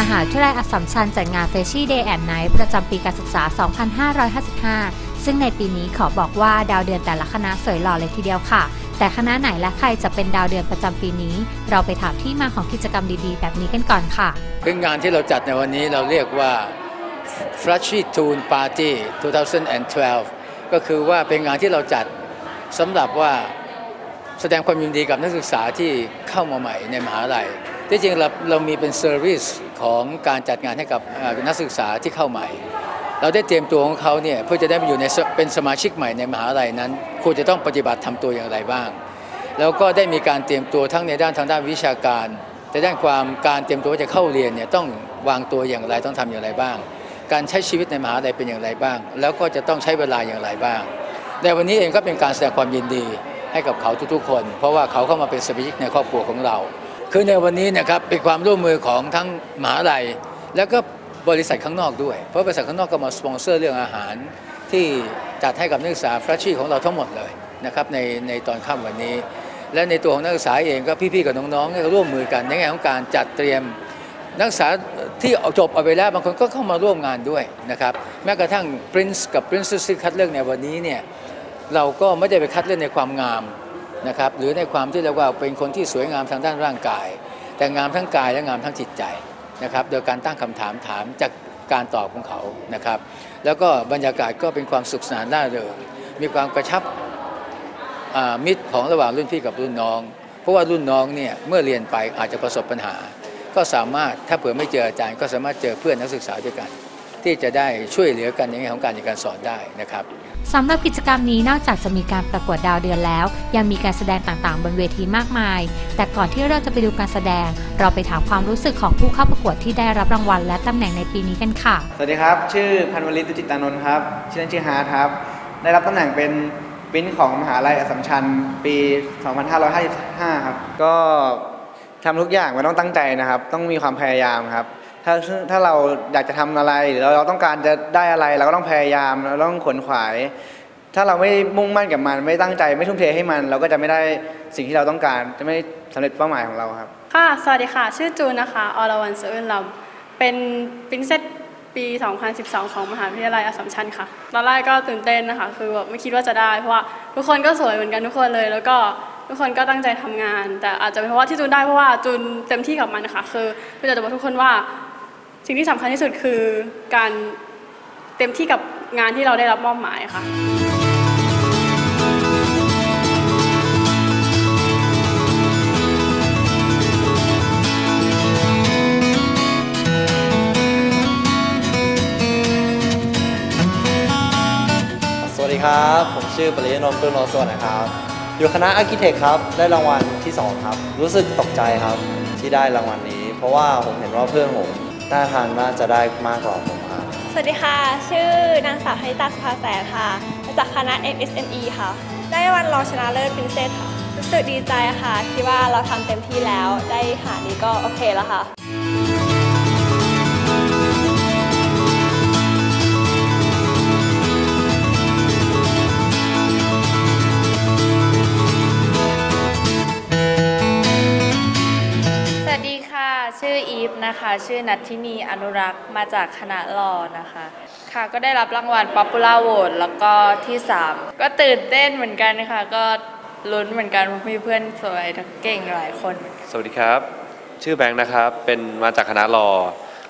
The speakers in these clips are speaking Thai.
มหาวิทยาลัยอัสสัมชัญจัดงาน f r e s h i Day and Night ประจำปีการศึกษา 2555 ซึ่งในปีนี้ขอบอกว่าดาวเดือนแต่ละคณะสวยหล่อเลยทีเดียวค่ะ แต่คณะไหนและใครจะเป็นดาวเดือนประจำปีนี้ เราไปถามที่มาของกิจกรรมดีๆ แบบนี้กันก่อนค่ะคืองานที่เราจัดในวันนี้เราเรียกว่า f l a s h y Tune Party 2012 ก็คือว่าเป็นงานที่เราจัดสำหรับว่าแสดงความยินดีกับนักศึกษาที่เข้ามาใหม่ในมหาลัย ที่จริงเราเรามีเป็นเซอร์วิสของการจัดงานให้กับนักศึกษาที่เข้าใหม่ เราได้เตรียมตัวของเขาเนี่ยเพื่อจะได้มาอยู่ในเป็นสมาชิกใหม่ในมหาลัยนั้นควรจะต้องปฏิบัติทำตัวอย่างไรบ้าง แล้วก็ได้มีการเตรียมตัวทั้งในด้านทางด้านวิชาการในด้านความการเตรียมตัวจะเข้าเรียนเนี่ยต้องวางตัวอย่างไรต้องทำอย่างไรบ้าง การใช้ชีวิตในมหาลัยเป็นอย่างไรบ้าง แล้วก็จะต้องใช้เวลาอย่างไรบ้างในวันนี้เองก็เป็นการแสดงความยินดีให้กับเขาทุกๆคน เพราะว่าเขาเข้ามาเป็นสมาชิกในครอบครัวของเรา คือในวันนี้นะครับเป็นความร่วมมือของทั้งมหาลัย แล้วก็บริษัทข้างนอกด้วย เพราะบริษัทข้างนอกก็มาสปอนเซอร์เรื่องอาหาร ที่จัดให้กับนักศึกษาฟรัชชี่ของเราทั้งหมดเลยนะครับในในตอนค่ำวันนี้ และในตัวของนักศึกษาเองก็พี่ๆกับน้องๆเนี่ยก็ร่วมมือกันในแง่ของการจัดเตรียมนักศึกษาที่จบเอาไปแล้วบางคนก็เข้ามาร่วมงานด้วยนะครับแม้กระทั่ง Prince กับ Princess ที่คัดเลือกในวันนี้เนี่ยเราก็ไม่ได้ไปคัดเลือกในความงาม นะครับหรือในความที่เรียกว่าเป็นคนที่สวยงามทางด้านร่างกาย แต่งามทั้งกายและงามทั้งจิตใจนะครับโดยการตั้งคำถามถามจากการตอบของเขานะครับ แล้วก็บรรยากาศก็เป็นความสุขสนานร่าเริงมีความกระชับมิตรของระหว่างรุ่นพี่กับรุ่นน้อง เพราะว่ารุ่นน้องเนี่ยเมื่อเรียนไปอาจจะประสบปัญหา ก็สามารถถ้าเผื่อไม่เจออาจารย์ก็สามารถเจอเพื่อนนักศึกษาด้วยกัน ที่จะได้ช่วยเหลือกันในแง่ของการเรียนการสอนได้นะครับสำหรับกิจกรรมนี้นอกจากจะมีการประกวดดาวเดือนแล้ว ยังมีการแสดงต่างๆ บนเวทีมากมาย แต่ก่อนที่เราจะไปดูการแสดง เราไปถามความรู้สึกของผู้เข้าประกวดที่ได้รับรางวัลและตำแหน่งในปีนี้กันค่ะ สวัสดีครับ ชื่อพันวลิตตุจิตานนท์ครับ ชื่อเล่นชื่อฮาร์ทครับ ได้รับตำแหน่งเป็นปริ้นของมหาลัยอัสสัมชัญปี 2555 ครับ ก็ทำทุกอย่างมันต้องตั้งใจนะครับ ต้องมีความพยายามครับ ถ้าถ้าเราอยากจะทำอะไรหรือเราต้องการจะได้อะไรเราก็ต้องพยายามเราต้องขวนขวาย ถ้าเราไม่มุ่งมั่นกับมัน ไม่ตั้งใจไม่ทุ่มเทให้มัน เราก็จะไม่ได้สิ่งที่เราต้องการ จะไม่สำเร็จเป้าหมายของเราครับค่ะสวัสดีค่ะ ชื่อจูนนะคะอรวรรณเสืออื่นลำเป็นปรินเซสปี 2012 ของมหาวิทยาลัยอัสสัมชัญค่ะ ตอนแรกก็ตื่นเต้นนะคะ คือแบบไม่คิดว่าจะได้ เพราะว่าทุกคนก็สวยเหมือนกันทุกคนเลย แล้วก็ทุกคนก็ตั้งใจทำงาน แต่อาจจะเป็นเพราะว่าที่จูนได้เพราะว่าจูนเต็มที่กับมันนะคะ คือจูนจะบอกทุกคนว่า สิ่งที่สำคัญที่สุดคือการเต็มที่กับงานที่เราได้รับมอบหมายค่ะ สวัสดีครับ ผมชื่อปริยนนท์ปลื้มโนสวนนะครับ อยู่คณะอาร์เคเต็กครับ ได้รางวัลที่ 2 ครับ รู้สึกตกใจครับที่ได้รางวัลนี้ เพราะว่าผมเห็นว่าเพื่อนผม น้าทางน่าจะได้มากกว่าผมครับสวัสดีค่ะ ชื่อนางสาวธนิตาสุภาแสนค่ะมาจากคณะ MSME ค่ะ ได้วันรองชนะเลิศปรินเซสค่ะ รู้สึกดีใจค่ะ ที่ว่าเราทำเต็มที่แล้ว ได้หานี้ก็โอเคแล้วค่ะ นะคะ ชื่อนัททินีอนุรักษ์มาจากคณะลอนะคะ ค่ะก็ได้รับรางวัล Popular Vote แล้วก็ที่ 3 ก็ตื่นเต้นเหมือนกันค่ะ ก็ลุ้นเหมือนกันเพราะมีเพื่อนสวยทั้งเก่งหลายคน สวัสดีครับ ชื่อแบงค์นะครับ เป็นมาจากคณะรอ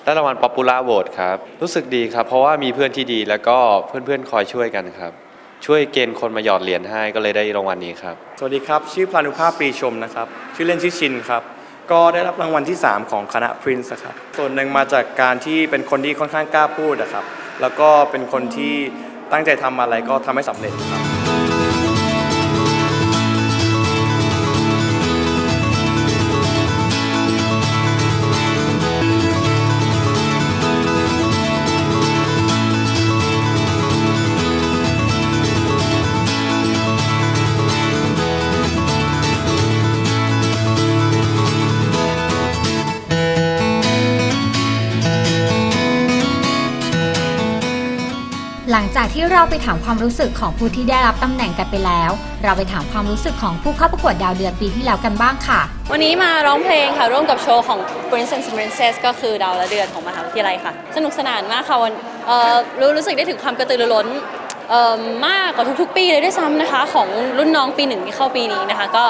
ได้รางวัล Popular Vote ครับ รู้สึกดีครับ เพราะว่ามีเพื่อนที่ดีแล้วก็เพื่อนๆคอยช่วยกันครับ ช่วยเกณฑ์คนมาหยอดเหรียญให้ก็เลยได้รางวัลนี้ครับ สวัสดีครับ ชื่อพานุภาพปรีชมนะครับ ชื่อเล่นชื่อชินครับ ก็ได้รับรางวัลที่ 3 ของคณะ Prince ครับส่วนหนึ่งมาจากการที่เป็นคนที่ค่อนข้างกล้าพูดนะครับ แล้วก็เป็นคนที่ตั้งใจทำอะไรก็ทำให้สำเร็จครับ ที่เราไปถามความรู้สึกของผู้ที่ได้รับตำแหน่งกันไปแล้ว เราไปถามความรู้สึกของผู้เข้าประกวดดาวเดือนปีที่แล้วกันบ้างค่ะ วันนี้มาร้องเพลงค่ะร่วมกับโชว์ของ Princess and Princess ก็คือดาวละเดือนของมหาวิทยาลัยค่ะ สนุกสนานมากค่ะวันเออรู้รู้สึกได้ถึงความกระตือรือร้น มากกว่าทุกๆ ปีเลยด้วยซ้ำนะคะ ของรุ่นน้องปีหนึ่งที่เข้าปีนี้นะคะ ก็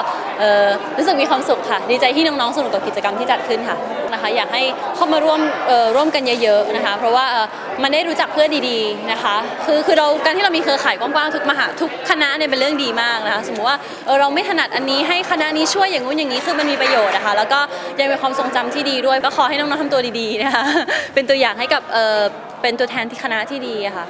รู้สึกมีความสุขค่ะ ดีใจที่น้องๆสนุกกับกิจกรรมที่จัดขึ้นค่ะนะคะ อยากให้เข้ามาร่วมร่วมกันเยอะๆนะคะ เพราะว่ามันได้รู้จักเพื่อนดีๆนะคะ คือคือเราการที่เรามีเครือข่ายกว้างๆทุกมหาทุกคณะเนี่ยเป็นเรื่องดีมากนะคะ สมมติว่าเเราไม่ถนัดอันนี้ให้คณะนี้ช่วยอย่างงู้นอย่างนี้คือมันมีประโยชน์นะคะ แล้วก็ยังมีความทรงจำที่ดีด้วยก็ขอให้น้องๆทำตัวดีๆนะคะเป็นตัวอย่างให้กับเเป็นตัวแทนที่คณะที่ดีะค่ะ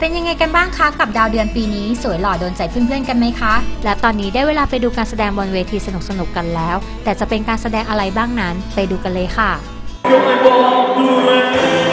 เป็นยังไงกันบ้างคะกับดาวเดือนปีนี้ สวยหล่อโดนใจเพื่อนๆกันไหมคะ และตอนนี้ได้เวลาไปดูการแสดงบนเวทีสนุกๆกันแล้ว แต่จะเป็นการแสดงอะไรบ้างนั้น ไปดูกันเลยค่ะ「